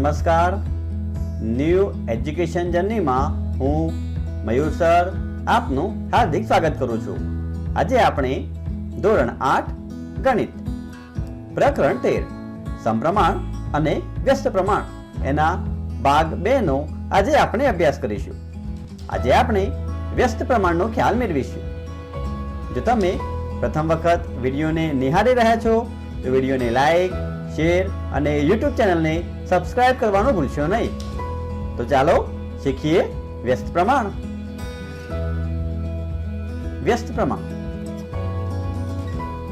નમસ્કાર. New education જર્નીમાં હું મયુર sir આપનું હાર્દિક સ્વાગત કરું છું. આજે આપણે ધોરણ આઠ, ગણિત, પ્રકરણ તેર, સમપ્રમાણ અને વ્યસ્ત પ્રમાણ એના ભાગ બે નો આજે આપણે અભ્યાસ કરીશું. આજે આપણે વ્યસ્ત પ્રમાણનો ખ્યાલ મેળવીશું. જો તમે પ્રથમ વખત વિડીયોને નિહાળી રહ્યા છો, તો વિડીયોને લાઈક શેર અને યુટ્યુબ ચેનલને સબસ્ક્રાઇબ કરવાનું ભૂલશો નહીં. તો ચાલો શીખીએ વ્યસ્ત પ્રમાણ. વ્યસ્ત પ્રમાણ.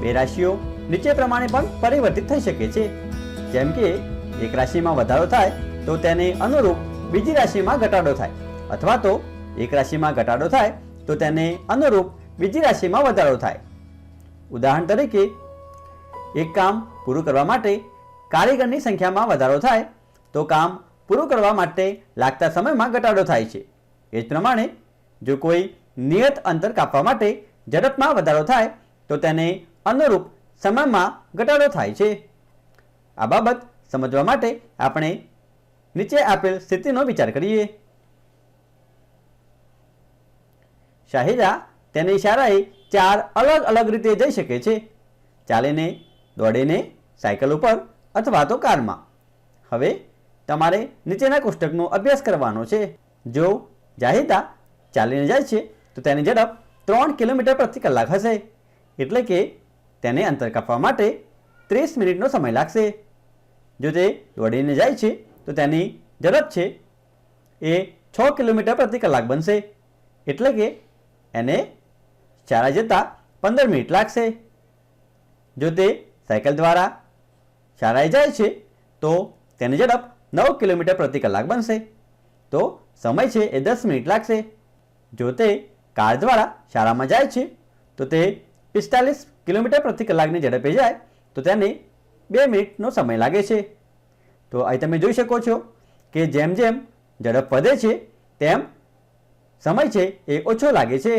બે રાશિઓ નીચે પ્રમાણે પણ પરિવર્તિત થઈ શકે છે. જેમ કે, એક રાશિમાં વધારો થાય તો તેને અનુરૂપ બીજી રાશિમાં ઘટાડો થાય. અથવા તો એક રાશિમાં ઘટાડો થાય તો તેને અનુરૂપ બીજી રાશિમાં વધારો થાય. ઉદાહરણ તરીકે, એક કામ પૂરું કરવા માટે કારીગરની સંખ્યામાં વધારો થાય, તો કામ પૂરું કરવા માટે લાગતા સમયમાં ઘટાડો થાય છે. એ જ પ્રમાણે જો કોઈ નિયત અંતર કાપવા માટે ઝડપમાં વધારો થાય, તો તેને અનુરૂપ સમયમાં ઘટાડો થાય છે. આ બાબત સમજવા માટે આપણે નીચે આપેલ સ્થિતિનો વિચાર કરીએ. શાહિદા તેની શાળાએ ચાર અલગ અલગ રીતે જઈ શકે છે. ચાલીને, દોડીને, સાયકલ ઉપર અથવા તો કારમાં. હવે તમારે નીચેના કોષ્ટકનો અભ્યાસ કરવાનો છે. જો જાહેતા ચાલીને જાય છે, તો તેની ઝડપ ત્રણ કિલોમીટર પ્રતિ કલાક હશે. એટલે કે તેને અંતર કાપવા માટે ત્રીસ મિનિટનો સમય લાગશે. જો તે દોડીને જાય છે, તો તેની ઝડપ છે એ છ કિલોમીટર પ્રતિ કલાક બનશે. એટલે કે એને શાળા જતાં પંદર મિનિટ લાગશે. જો તે સાયકલ દ્વારા શાળાએ જાય છે, તો તેની ઝડપ નવ કિલોમીટર પ્રતિ કલાક બનશે. તો સમય છે એ દસ મિનિટ લાગશે. જો તે કાર દ્વારા શાળામાં જાય છે, તો તે પિસ્તાલીસ કિલોમીટર પ્રતિ કલાકની ઝડપે જાય, તો તેને બે મિનિટનો સમય લાગે છે. તો અહીં તમે જોઈ શકો છો કે જેમ જેમ ઝડપ વધે છે, તેમ સમય છે એ ઓછો લાગે છે.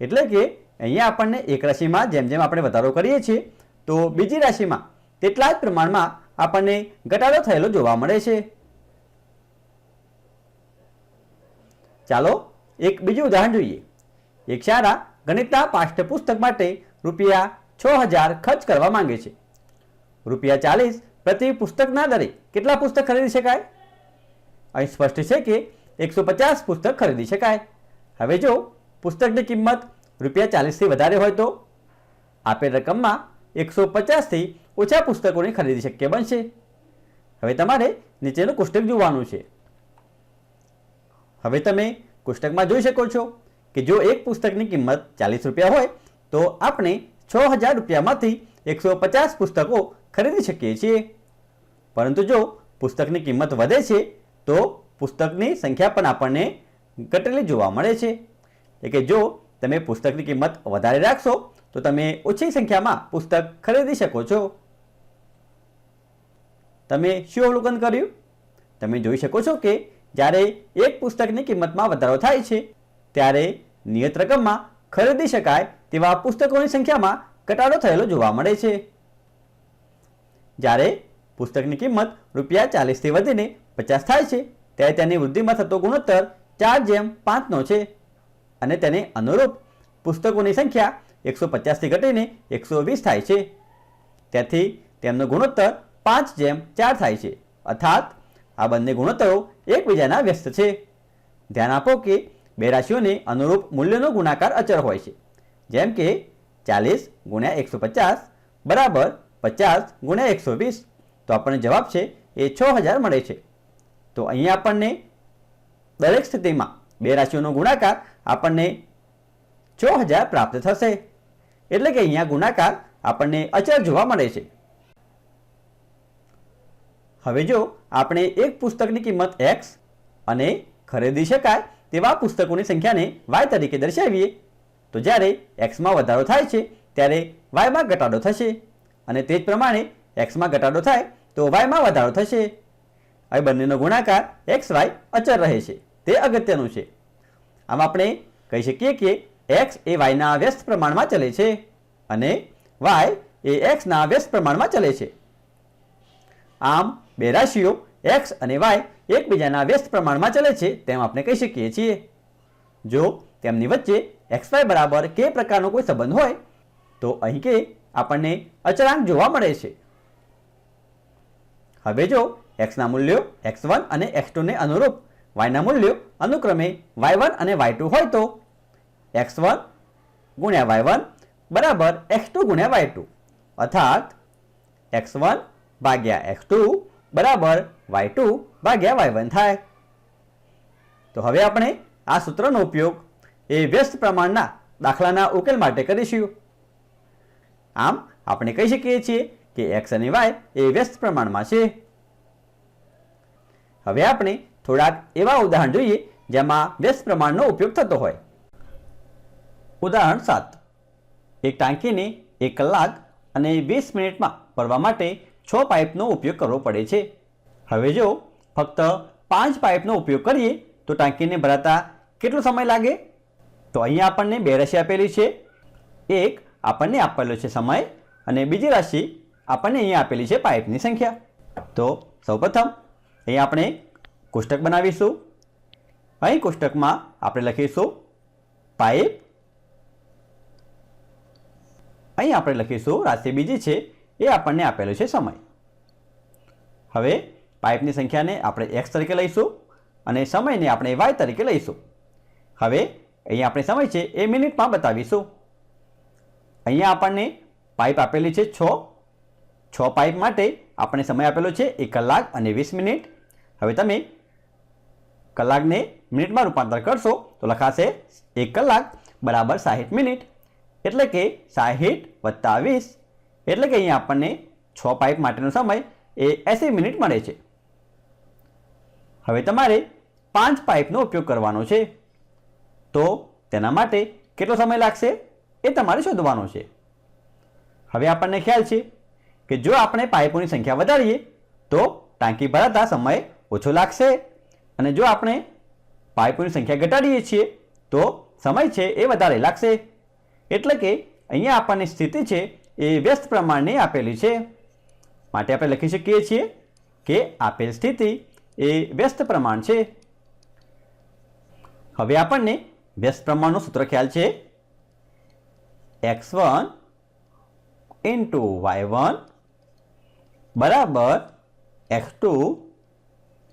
એટલે કે અહીંયા આપણને એક રાશિમાં જેમ જેમ આપણે વધારો કરીએ છીએ, તો બીજી રાશિમાં તેટલા જ પ્રમાણમાં આપણને ઘટાડો થયેલો જોવા મળે છે. ચાલો એક બીજું ઉદાહરણ જોઈએ. એક શાળા ગણિતના પાઠ્યપુસ્તક માટે રૂપિયા છ હજાર ખર્ચ કરવા માંગે છે. રૂપિયા ચાલીસ પ્રતિ પુસ્તકના દરે કેટલા પુસ્તક ખરીદી શકાય? અહીં સ્પષ્ટ છે કે એકસો પચાસ પુસ્તક ખરીદી શકાય. હવે જો પુસ્તકની કિંમત રૂપિયા ચાલીસથી વધારે હોય તો? આપેલ રકમમાં એકસો પચાસથી ઓછા પુસ્તકોની ખરીદી શક્ય બનશે. હવે તમારે નીચેનું કોષ્ટક જોવાનું છે. હવે તમે કોષ્ટકમાં જોઈ શકો છો કે જો એક પુસ્તકની કિંમત ચાલીસ રૂપિયા હોય, તો આપણે છ હજાર રૂપિયામાંથી એકસો પચાસ પુસ્તકો ખરીદી શકીએ છીએ. પરંતુ જો પુસ્તકની કિંમત વધે છે, તો પુસ્તકની સંખ્યા પણ આપણને ઘટેલી જોવા મળે છે. એટલે કે જો તમે પુસ્તકની કિંમત વધારે રાખશો તો તમે ઓછી સંખ્યામાં પુસ્તક ખરીદી શકો છો. તમે શું અવલોકન કર્યું? તમે જોઈ શકો છો કે જ્યારે એક પુસ્તકની કિંમતમાં વધારો થાય છે, ત્યારે નિયત રકમમાં ખરીદી શકાય તેવા પુસ્તકોની સંખ્યામાં ઘટાડો થયેલો જોવા મળે છે. જ્યારે પુસ્તકની કિંમત રૂપિયા ચાલીસથી વધીને પચાસ થાય છે, ત્યારે તેની વૃદ્ધિમાં થતો ગુણોત્તર ચાર જેમ પાંચનો છે. અને તેને અનુરૂપ પુસ્તકોની સંખ્યા એકસો પચાસથી ઘટીને એકસો વીસ થાય છે. તેથી તેમનો ગુણોત્તર પાંચ જેમ ચાર થાય છે. અર્થાત, આ બંને ગુણોત્તરો એકબીજાના વ્યસ્ત છે. ધ્યાન આપો કે બે રાશિઓને અનુરૂપ મૂલ્યનો ગુણાકાર અચળ હોય છે. જેમ કે ચાલીસ ગુણ્યા એકસો પચાસ બરાબર પચાસ ગુણ્યા એકસો વીસ. તો આપણને જવાબ છે એ છ હજાર મળે છે. તો અહીં આપણને દરેક સ્થિતિમાં બે રાશિઓનો ગુણાકાર આપણને છ હજાર પ્રાપ્ત થશે. એટલે કે અહીંયા ગુણાકાર આપણને અચળ જોવા મળે છે. હવે જો આપણે એક પુસ્તકની કિંમત એક્સ અને ખરીદી શકાય તેવા પુસ્તકોની સંખ્યાને વાય તરીકે દર્શાવીએ, તો જ્યારે એક્સમાં વધારો થાય છે, ત્યારે વાયમાં ઘટાડો થશે અને તે જ પ્રમાણે એક્સમાં ઘટાડો થાય તો વાયમાં વધારો થશે. હવે બંનેનો ગુણાકાર એક્સ વાય અચળ રહે છે. તે અગત્યનું છે. આમ આપણે કહી શકીએ કે એક્સ એ વાયના વ્યસ્ત પ્રમાણમાં ચલે છે અને વાય એ એક્સના વ્યસ્ત પ્રમાણમાં ચલે છે. આમ બે રાશિઓ એક્સ અને વાય એકબીજાના વ્યસ્ત પ્રમાણમાં ચલે છે તેમ આપણે કહી શકીએ છીએ. જો તેમની વચ્ચે એક્સ વાય બરાબર કે પ્રકારનો કોઈ સંબંધ હોય, તો અહીં કે આપણને અચળાંક જોવા મળે છે. હવે જો એક્સના મૂલ્યો એક્સ વન અને એક્સ ટુને અનુરૂપ વાયના મૂલ્યો અનુક્રમે વાય વન અને વાય ટુ હોય તો એક્સ વન ગુણ્યા વાય વન બરાબર એક્સ ટુ ગુણ્યા વાય ટુ અર્થાત એક્સ વન ભાગ્યા એક્સ ટુ બરાબર વાય ટુ ભાગ્યા વાય વન થાય. તો હવે આપણે આ સૂત્રનો ઉપયોગ એ વ્યસ્ત પ્રમાણના દાખલાના ઉકેલ માટે કરીશું. આમ આપણે કહી શકીએ છીએ કે એક્સ અને વાય એ વ્યસ્ત પ્રમાણમાં છે. હવે આપણે થોડાક એવા ઉદાહરણ જોઈએ જેમાં વ્યસ્ત પ્રમાણનો ઉપયોગ થતો હોય. ઉદાહરણ સાત. એક ટાંકીને એક કલાક અને વીસ મિનિટમાં ભરવા માટે છ પાઇપનો ઉપયોગ કરવો પડે છે. હવે જો ફક્ત પાંચ પાઇપનો ઉપયોગ કરીએ, તો ટાંકીને ભરાતા કેટલો સમય લાગે? તો અહીંયા આપણને બે રાશિ આપેલી છે. એક આપણને આપેલો છે સમય અને બીજી રાશિ આપણને અહીંયા આપેલી છે પાઇપની સંખ્યા. તો સૌપ્રથમ અહીં આપણે કોષ્ટક બનાવીશું. અહીં કોષ્ટકમાં આપણે લખીશું પાઇપ અહીં આપણે લખીશું, રાશિ બીજી છે, એ આપણને આપેલો છે સમય. હવે પાઇપની સંખ્યાને આપણે એક્સ તરીકે લઈશું અને સમયને આપણે વાય તરીકે લઈશું. હવે અહીં આપણે સમય છે, એ મિનિટમાં બતાવીશું. અહીંયા આપણને પાઇપ આપેલી છે છ. છ પાઇપ માટે આપણે સમય આપેલો છે, એક કલાક અને વીસ મિનિટ. હવે તમે કલાકને મિનિટમાં રૂપાંતર કરશો, તો લખાશે, એક કલાક બરાબર સાહીઠ મિનિટ. એટલે કે સાહીઠ વત્તા વીસ. એટલે કે અહીંયા આપણને છ પાઇપ માટેનો સમય એ એંસી મિનિટ મળે છે. હવે તમારે પાંચ પાઇપનો ઉપયોગ કરવાનો છે. તો તેના માટે કેટલો સમય લાગશે એ તમારે શોધવાનો છે. હવે આપણને ખ્યાલ છે કે જો આપણે પાઇપોની સંખ્યા વધારીએ, તો ટાંકી ભરાતા સમય ઓછો લાગશે. અને જો આપણે પાઇપોની સંખ્યા ઘટાડીએ છીએ, તો સમય છે એ વધારે લાગશે. એટલે કે અહીંયા આપણને સ્થિતિ છે એ વ્યસ્ત પ્રમાણની આપેલી છે. માટે આપણે લખી શકીએ છીએ કે આપેલ સ્થિતિ એ વ્યસ્ત પ્રમાણ છે. હવે આપણને વ્યસ્ત પ્રમાણનું સૂત્ર ખ્યાલ છે. X one into y one બરાબર x two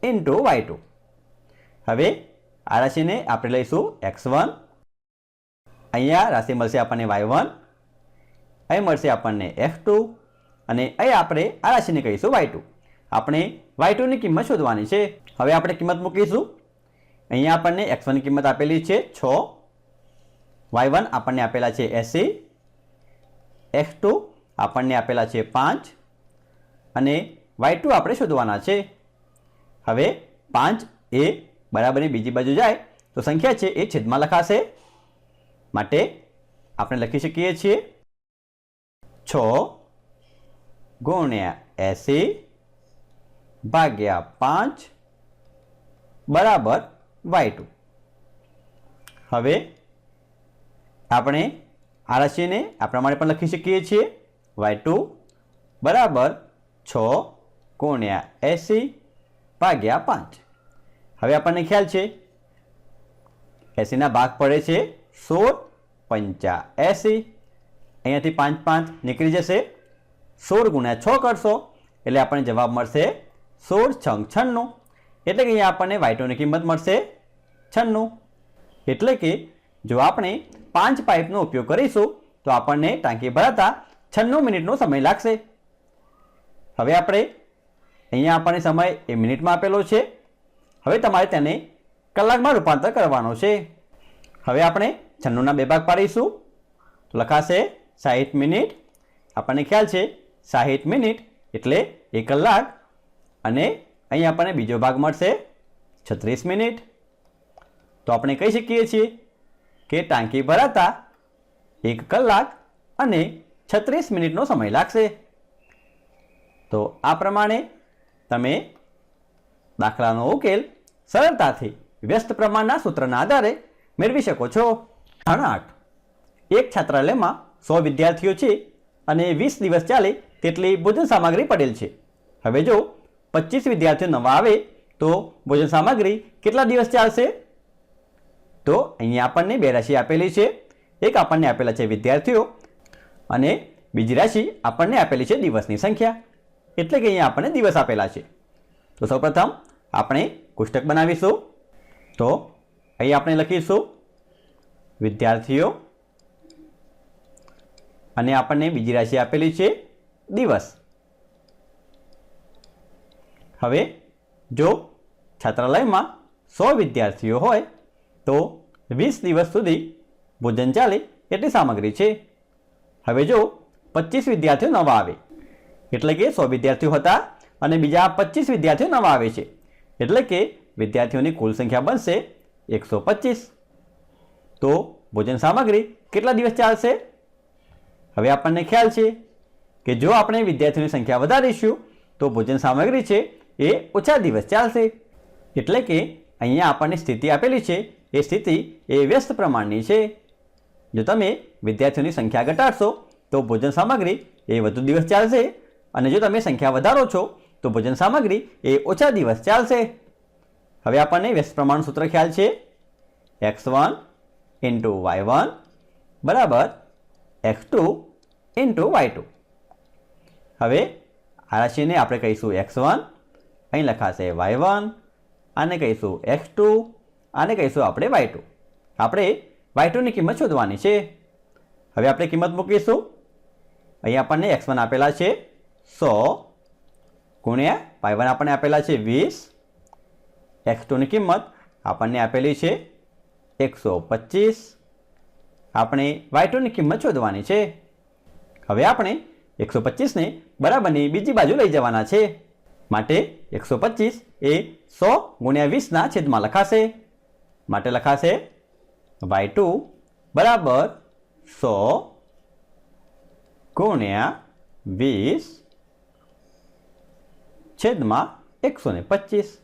into y two. હવે આ રાશિને આપણે લઈશું એક્સ વન અહીંયા રાશિ મળશે આપણને વાય વન, અહીં મળશે આપણને એક્સ ટુ અને અહીં આપણે આ રાશિને કહીશું વાય ટુ. આપણે વાય ટુની કિંમત શોધવાની છે. હવે આપણે કિંમત મૂકીશું. અહીંયા આપણને એક્સ વનની કિંમત આપેલી છે છ. વાય વન આપણને આપેલા છે એસી. એક્સ ટુ આપણને આપેલા છે પાંચ. અને વાય ટુ આપણે શોધવાના છે. હવે પાંચ એ બરાબરની બીજી બાજુ જાય તો સંખ્યા છે એ છેદમાં લખાશે. માટે આપણે લખી શકીએ છીએ છ ગુણ્યા એસી ભાગ્યા પાંચ બરાબર વાય ટુ. હવે આપણે આ રાશિને આ પ્રમાણે પણ લખી શકીએ છીએ વાય ટુ બરાબર છ ગુણ્યા એસી ભાગ્યા પાંચ. હવે આપણને ખ્યાલ છે. એસીના ભાગ પડે છે સોળ પંચા એસી અહીંયાથી પાંચ પાંચ નીકળી જશે. સોળ ગુણ્યા છ કરશો, એટલે આપણને જવાબ મળશે સોળ છંગ છન્નું. એટલે કે અહીંયા આપણને વાઇટોની કિંમત મળશે છન્નું. એટલે કે જો આપણે પાંચ પાઇપનો ઉપયોગ કરીશું, તો આપણને ટાંકી ભરાતા છન્નું મિનિટનો સમય લાગશે. હવે આપણે અહીંયા આપણને સમય એ મિનિટમાં આપેલો છે. હવે તમારે તેને કલાકમાં રૂપાંતર કરવાનો છે. હવે આપણે છન્નુંના બે ભાગ પાડીશું. તો લખાશે સાહીઠ મિનિટ. આપણને ખ્યાલ છે, સાહીઠ મિનિટ એટલે એક કલાક. અને અહીં આપણને બીજો ભાગ મળશે, છત્રીસ મિનિટ. તો આપણે કહી શકીએ છીએ કે ટાંકી ભરાતા એક કલાક અને છત્રીસ મિનિટનો સમય લાગશે. તો આ પ્રમાણે તમે દાખલાનો ઉકેલ સરળતાથી વ્યસ્ત પ્રમાણના સૂત્રના આધારે મેળવી શકો છો. આઠ એક છાત્રાલયમાં સો વિદ્યાર્થીઓ છે અને વીસ દિવસ ચાલે તેટલી ભોજન સામગ્રી પડેલ છે. હવે જો પચીસ વિદ્યાર્થીઓ નવા આવે, તો ભોજન સામગ્રી કેટલા દિવસ ચાલશે? તો અહીંયા આપણને બે રાશિ આપેલી છે. એક આપણને આપેલા છે વિદ્યાર્થીઓ અને બીજી રાશિ આપણને આપેલી છે દિવસની સંખ્યા. એટલે કે અહીંયા આપણને દિવસ આપેલા છે. તો સૌપ્રથમ આપણે કોષ્ટક બનાવીશું. તો અહીં આપણે લખીશું વિદ્યાર્થીઓ, અને આપણને બીજી રાશિ આપેલી છે દિવસ. હવે જો છાત્રાલયમાં સો વિદ્યાર્થીઓ હોય, તો વીસ દિવસ સુધી ભોજન ચાલે એટલી સામગ્રી છે. હવે જો પચીસ વિદ્યાર્થીઓ નવા આવે, એટલે કે સો વિદ્યાર્થીઓ હતા અને બીજા પચીસ વિદ્યાર્થીઓ નવા આવે છે, એટલે કે વિદ્યાર્થીઓની કુલ સંખ્યા બનશે એકસો પચીસ. તો ભોજન સામગ્રી કેટલા દિવસ ચાલશે? હવે આપણને ખ્યાલ છે કે જો આપણે વિદ્યાર્થીઓની સંખ્યા વધારીશું, તો ભોજન સામગ્રી છે એ ઓછા દિવસ ચાલશે. એટલે કે અહીંયા આપણને સ્થિતિ આપેલી છે, એ સ્થિતિ એ વ્યસ્ત પ્રમાણની છે. જો તમે વિદ્યાર્થીઓની સંખ્યા ઘટાડશો, તો ભોજન સામગ્રી એ વધુ દિવસ ચાલશે અને જો તમે સંખ્યા વધારો છો, તો ભોજન સામગ્રી એ ઓછા દિવસ ચાલશે. હવે આપણને વ્યસ્ત પ્રમાણ સૂત્ર ખ્યાલ છે. X one into y one બરાબર x two into y two હવે, આ રાશિને આપણે કહીશું એક્સ વન અહીં લખાશે વાય વન આને કહીશું એક્સ ટુ આને કહીશું આપણે વાય ટુ આપણે વાય ટુની કિંમત શોધવાની છે. હવે આપણે કિંમત મૂકીશું. અહીં આપણને એક્સ વન આપેલા છે સો ગુણ્યા વાય વન આપણને આપેલા છે વીસ. એક્સ ટુની કિંમત આપણને આપેલી છે એકસો પચીસ. આપણે વાય ટુની કિંમત શોધવાની છે. હવે આપણે એકસો પચીસને બરાબરની બીજી બાજુ લઈ જવાના છે. માટે એકસો પચીસ એ સો ગુણ્યા વીસના છેદમાં લખાશે. માટે લખાશે વાય ટુ બરાબર સો ગુણ્યા વીસ છેદમાં એકસો ને પચીસ.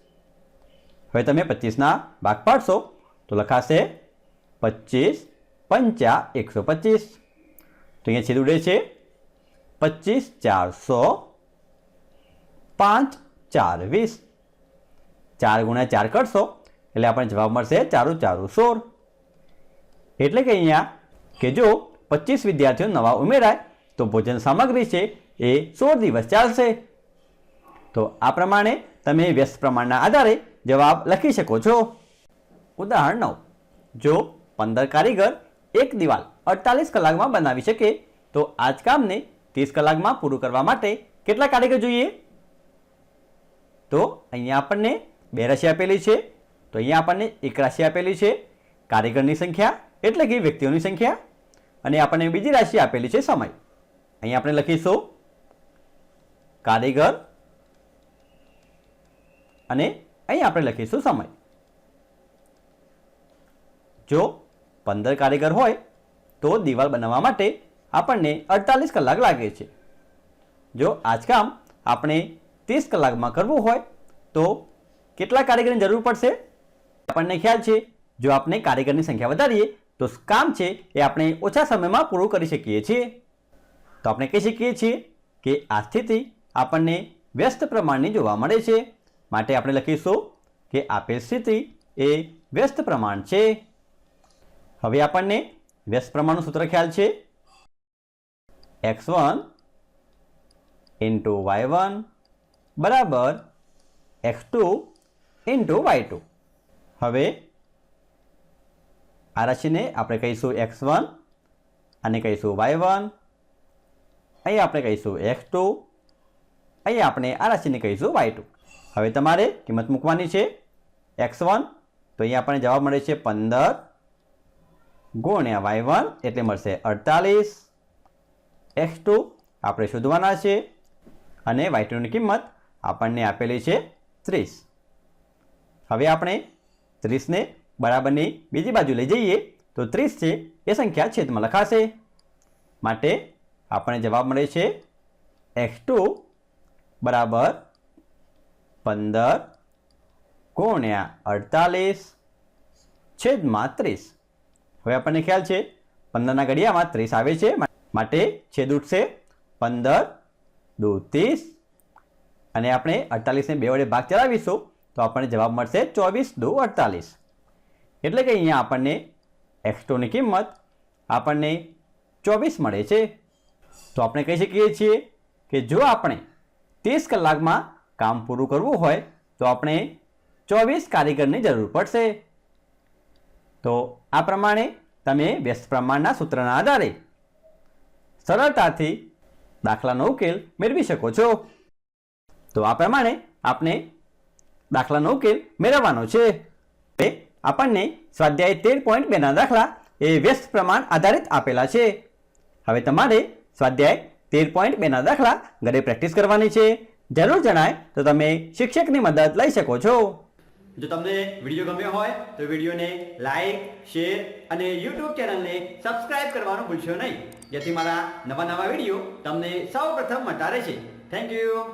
હવે તમે પચીસના ભાગ પાડશો તો લખાશે પચીસ પંચા એકસો પચીસ. તો અહીંયા છેદ ઉડે છે પચીસ ચારસો પાંચ ચાર વીસ. ચાર ગુણ્યા ચાર કરશો, એટલે આપણને જવાબ મળશે ચારું ચારું સોળ. એટલે કે અહીંયા કે જો પચીસ વિદ્યાર્થીઓ નવા ઉમેરાય, તો ભોજન સામગ્રી છે એ સોળ દિવસ ચાલશે. તો આ પ્રમાણે તમે વ્યસ્ત પ્રમાણના આધારે જવાબ લખી શકો છો. ઉદાહરણ નવ. જો પંદર કારીગર એક દિવાલ અડતાલીસ કલાકમાં બનાવી શકે, તો આ જ કામને ત્રીસ કલાકમાં પૂરું કરવા માટે કેટલા કારીગર જોઈએ? તો અહીંયા આપણને બે રાશિ આપેલી છે. તો અહીંયા આપણને એક રાશિ આપેલી છે. કારીગરની સંખ્યા એટલે કે વ્યક્તિઓની સંખ્યા. અને આપણને બીજી રાશિ આપેલી છે સમય. અહીંયા આપણે લખીશું. કારીગર. અને અહીં આપણે લખીશું સમય. જો પંદર કારીગર હોય તો દિવાલ બનાવવા માટે આપણને અડતાલીસ કલાક લાગે છે. જો આ જ કામ આપણે ત્રીસ કલાકમાં કરવું હોય તો કેટલા કારીગરની જરૂર પડશે? આપણને ખ્યાલ છે, જો આપણે કારીગરની સંખ્યા વધારીએ તો કામ છે એ આપણે ઓછા સમયમાં પૂરું કરી શકીએ છીએ. તો આપણે કહી શકીએ છીએ કે આ સ્થિતિ આપણને વ્યસ્ત પ્રમાણની જોવા મળે છે. માટે આપણે લખીશું કે આપેલ સ્થિતિ એ વ્યસ્ત પ્રમાણ છે. હવે આપણને વ્યસ્ત પ્રમાણનું સૂત્ર ખ્યાલ છે. X one into y one બરાબર x two into y two. હવે આ રાશિને આપણે કહીશું એક્સ વન અને કહીશું વાય વન. અહીં આપણે કહીશું એક્સ ટુ. અહીં આપણે આ રાશિને કહીશું વાય ટુ. હવે તમારે કિંમત મૂકવાની છે એક્સ વન. તો અહીંયા આપણને જવાબ મળે છે પંદર. ગુણ્યા વાય વન એટલે મળશે અડતાલીસ. એક્સ ટુ આપણે શોધવાના છે અને વાય ટુની કિંમત આપણને આપેલી છે ત્રીસ. હવે આપણે ત્રીસને બરાબરની બીજી બાજુ લઈ જઈએ તો ત્રીસ છે, એ સંખ્યા છેદમાં લખાશે. માટે આપણને જવાબ મળે છે એક્સ ટુ બરાબર પંદર ગુણ્યા અડતાલીસ છેદમાં ત્રીસ. હવે આપણને ખ્યાલ છે, પંદરના ઘડિયામાં ત્રીસ આવે છે માટે છેદ ઉઠશે પંદર, દો ત્રીસ. અને આપણે અડતાલીસને બે વડે ભાગ ચલાવીશું, તો આપણને જવાબ મળશે ચોવીસ, દો અડતાલીસ. એટલે કે અહીંયા આપણને એક્સ્ટ્રોની કિંમત આપણને ચોવીસ મળે છે. તો આપણે કહી શકીએ છીએ કે જો આપણે ત્રીસ કલાકમાં કામ પૂરું કરવું હોય, તો આપણે ચોવીસ કારીગરની જરૂર પડશે. તો આ પ્રમાણે તમે વ્યસ્ત પ્રમાણના સૂત્રના આધારે સરળતાથી દાખલાનો ઉકેલ મેળવી શકો છો. તો આ પ્રમાણે આપણે દાખલાનો ઉકેલ મેળવવાનો છે. આપણને સ્વાધ્યાય તેર પોઈન્ટ બેના દાખલા એ વ્યસ્ત પ્રમાણ આધારિત આપેલા છે. હવે તમારે સ્વાધ્યાય તેર પોઈન્ટ બેના દાખલા ઘરે પ્રેક્ટિસ કરવાની છે. જરૂર જણાય તો તમે શિક્ષકની મદદ લઈ શકો છો. જો તમને વીડિયો ગમ્યો હોય, તો વિડીયોને લાઈક, શેર અને યુટ્યુબ ચેનલને સબસ્ક્રાઇબ કરવાનું ભૂલશો નહીં. જેથી મારા નવા નવા વીડિયો તમને સૌ પ્રથમ મળતા રહેશે. Thank you